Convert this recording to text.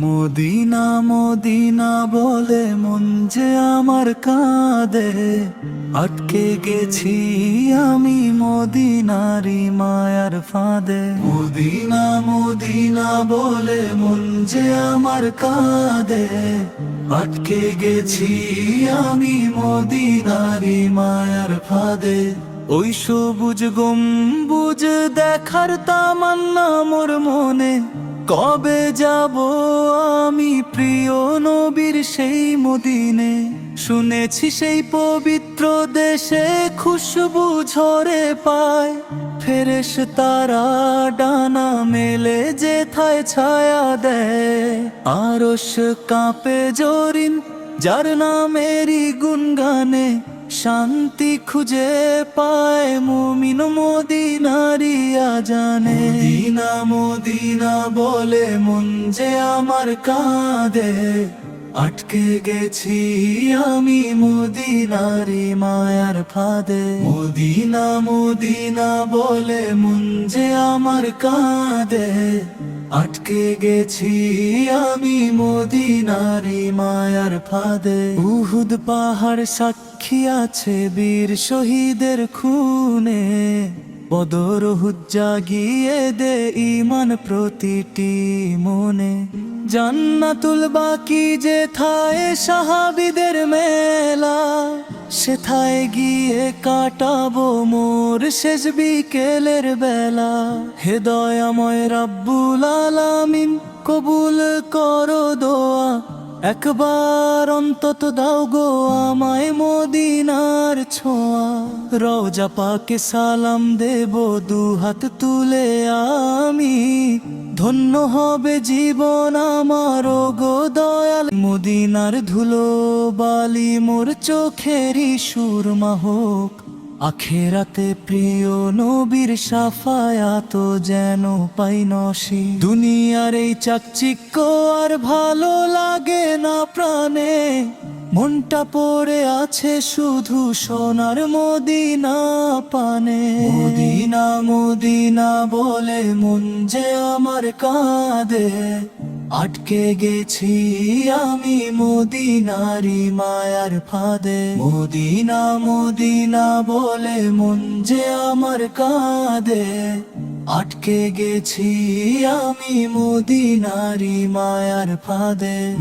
Medina Medina বলে মন যে আমার কাঁদে। আটকে গেছি আমি মদিনারি মায়ার ফাঁদে। মদিনা মদিনা বলে মন যে আমার কাঁদে। আটকে গেছি আমি মদিনারি মায়ার ফাঁদে। ওই সবুজ গম্বুজ দেখার তামান্না মোর মনে। কবে যাব আমি প্রিয় নবীর সেই মদিনে? শুনেছি সেই পবিত্র দেশে খুশবু ঝরে পায়। ফেরেশ তারা ডানা মেলে যেথায় ছায়া দেয়। আরশ কাঁপে জরিন, যার নামেরই গুনগানে শান্তি খুঁজে পায় মুমিন মদিনারিয়া জানে মদিনা মদিনা বলে মন যে আমার কাঁদে। আটকে গেছি আমি মদিনারি মায়ার ফাঁদে। মদিনা মদিনা বলে মন যে আমার কাঁদে। আটকে গেছি আমি মদিনারি মায়ার ফাঁদে। উহুদ পাহাড় সাক্ষী আছে বীর শহীদের খুনে। বদর জাগিয়ে দে ইমান প্রতিটি মনে। জান্নাতুল বাকি যে থায় সাহাবিদের মেলা। সেথায় গিয়ে কাটাবো মোর শেষ বিকেলের বেলা। হেদয়াময় রাব্বুল আলামিন, কবুল করো দোয়া। একবার অন্তত দাও গো আমায় মদিনার ছোঁয়া, রওজা পাকে সালাম দেব দু হাত তুলে আমি। ধন্য হবে জীবন আমার গো দয়াল। মদিনার ধুলো বালি মোর চোখেরই সুরমা হোক। আখেরাতে প্রিয় নবীর সাফায়াত যেন পাই নসি দুনিয়ার এই চাকচিক্য আর ভালো লাগে না প্রাণে। মনটা পড়ে আছে শুধু সোনার মদিনা পানে। মদিনা মদিনা বলে মন যে আমার কাঁদে। আটকে গেছি আমি মদিনারি মায়ার ফাঁদে। মদিনা মদিনা বলে মন যে আমার কাঁদে। আটকে গেছি আমি মদিনারি মায়ার ফাঁদে।